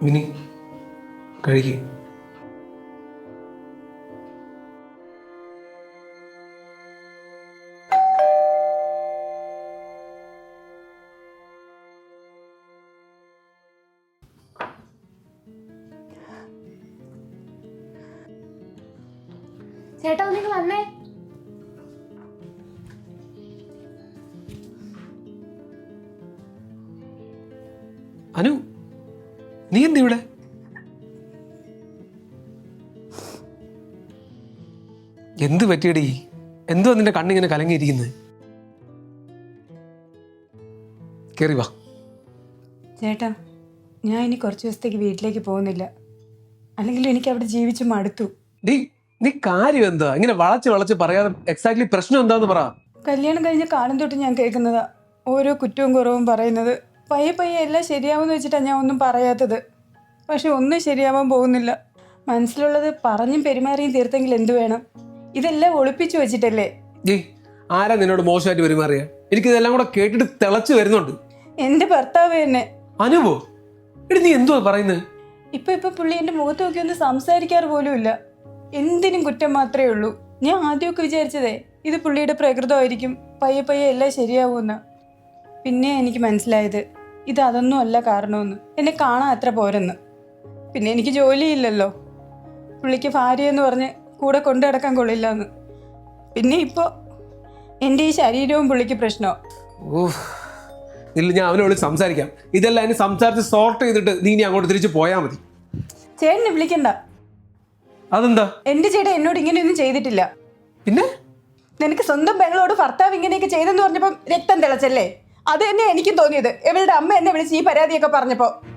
Mini കഴുകി ചേട്ടാ നിങ്ങൾ വന്നേ. അനു നീ എന്ത് ഇവിടെ? എന്ത് പറ്റിയടി? എന്തോ നിന്റെ കണ്ണിങ്ങനെ കലങ്ങിയിരിക്കുന്നത് കേറി വാ. ചേട്ടാ ഞാൻ ഇനി കുറച്ച് ദിവസത്തേക്ക് വീട്ടിലേക്ക് പോകുന്നില്ല. അല്ലെങ്കിൽ എനിക്ക് അവിടെ ജീവിച്ച് മടുത്തു. നീ നീ കാര്യം എന്താ ഇങ്ങനെ വളച്ച് വളച്ച് പറയാതെ എക്സാക്ട്ലി പ്രശ്നം എന്താന്ന് പറ. കല്യാണം കഴിഞ്ഞ കാലം തൊട്ട് ഞാൻ കേൾക്കുന്നതാ. ഓരോ കുറ്റവും കുറവും പറയുന്നത് പയ്യെ പയ്യെ എല്ലാം ശരിയാവുമെന്ന് വെച്ചിട്ടാണ് ഞാൻ ഒന്നും പറയാത്തത്. പക്ഷെ ഒന്നും ശരിയാവാൻ പോകുന്നില്ല. മനസ്സിലുള്ളത് പറഞ്ഞും പെരുമാറിയും തീർത്തെങ്കിൽ എന്ത് വേണം? ഇതെല്ലാം ഒളിപ്പിച്ചു വെച്ചിട്ടല്ലേ? ആരാ നിന്നോട് മോശമായിട്ട് പെരുമാറിയ? എനിക്കിതെല്ലാം കൂടെ കേട്ടിട്ട് തിളച്ചു വരുന്നുണ്ട്. എന്റെ ഭർത്താവ് തന്നെ. അനുവോ? എടി നീ എന്തോ പറയുന്നത് ഇപ്പൊ ഇപ്പൊ പുള്ളി എന്റെ മുഖത്ത് നോക്കി ഒന്ന് സംസാരിക്കാറ് പോലും ഇല്ല. എന്തിനും കുറ്റം മാത്രമേ ഉള്ളൂ. ഞാൻ ആദ്യമൊക്കെ വിചാരിച്ചതേ ഇത് പുള്ളിയുടെ പ്രകൃതമായിരിക്കും. പയ്യെ പയ്യെ എല്ലാം ശരിയാവുമെന്ന്. പിന്നെ എനിക്ക് മനസ്സിലായത്. ഇത് അതൊന്നും അല്ല കാരണമെന്ന്. എന്നെ കാണാൻ അത്ര പോരെന്ന്. പിന്നെ എനിക്ക് ജോലിയില്ലല്ലോ. പുള്ളിക്ക് ഭാര്യ എന്ന് പറഞ്ഞ് കൂടെ കൊണ്ടു നടക്കാൻ കൊള്ളില്ല എന്ന് പിന്നെ ഇപ്പോൾ എന്റെ ഈ ശരീരവും പുള്ളിക്ക് പ്രശ്നമോ. ഇല്ല ഞാൻ അവനെ വിളിച്ച് സംസാരിക്കാം. ഇതെല്ലാം ഇനി സംസാരിച്ച് സോർട്ട് ചെയ്തിട്ട് നീ ഇനി അങ്ങോട്ട് തിരിച്ച് പോയാൽ മതി. ചേട്ടനെ വിളിക്കണ്ട. അതെന്താ? എന്റെ ചേട്ടൻ എന്നോട് ഇങ്ങനെയൊന്നും ചെയ്തിട്ടില്ല. പിന്നെ? നിനക്ക് സ്വന്തം പെങ്ങളോട് ഭർത്താവ് ഇങ്ങനെയൊക്കെ ചെയ്തെന്ന് പറഞ്ഞപ്പം രക്തം തിളച്ചല്ലേ? അത് തന്നെ എനിക്കും തോന്നിയത്. ഇവളുടെ അമ്മ എന്നെ വിളിച്ച് ഈ പരാതിയൊക്കെ പറഞ്ഞപ്പോൾ